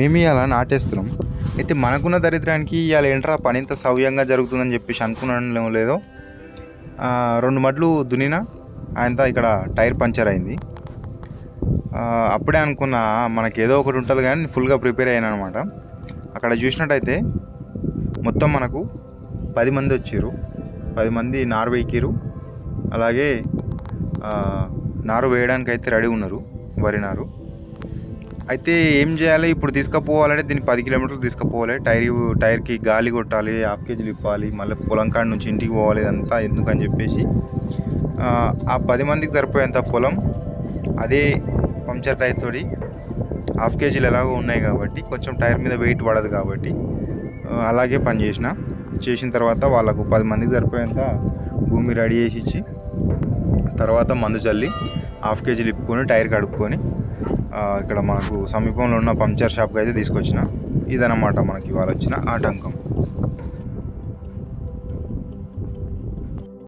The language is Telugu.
మేము ఇలా నాటేస్తున్నాం. అయితే మనకున్న దరిద్రానికి ఇవాళ ఏంట్రా పని ఇంత సవ్యంగా జరుగుతుందని చెప్పేసి అనుకున్నాను లేదో రెండు మడ్లు దున్నిన ఆయనతో ఇక్కడ టైర్ పంచర్ అయింది. అప్పుడే అనుకున్నా మనకి ఏదో ఒకటి ఉంటుంది కానీ ఫుల్గా ప్రిపేర్ అయ్యాను అనమాట అక్కడ చూసినట్టయితే మొత్తం మనకు పది మంది వచ్చారు పది మంది నారు వేయకిరు అలాగే నారు వేయడానికి అయితే రెడీ ఉన్నారు వరి నారు. అయితే ఏం చేయాలి? ఇప్పుడు తీసుకుపోవాలంటే దీన్ని పది కిలోమీటర్లు తీసుకుపోవాలి. టైర్ టైర్కి గాలి కొట్టాలి హాఫ్ కేజీలు ఇప్పాలి మళ్ళీ పొలం కాడ నుంచి ఇంటికి పోవాలి ఇదంతా ఎందుకని చెప్పేసి ఆ, పది మందికి సరిపోయేంత పొలం అదే పంచర్ టైర్ తోటి హాఫ్ కేజీలు ఎలాగో ఉన్నాయి కాబట్టి కొంచెం టైర్ మీద వెయిట్ పడదు కాబట్టి అలాగే పని చేసిన. చేసిన తర్వాత వాళ్ళకు పది మందికి సరిపోయేంత భూమి రెడీ చేసి ఇచ్చి తర్వాత మందు చల్లి హాఫ్ కేజీలు ఇప్పుకొని టైర్ కడుక్కొని ఇక్కడ మనకు సమీపంలో ఉన్న పంక్చర్ షాప్కి అయితే తీసుకొచ్చిన. ఇదన్నమాట మనకి ఇవాళ వచ్చిన ఆటంకం.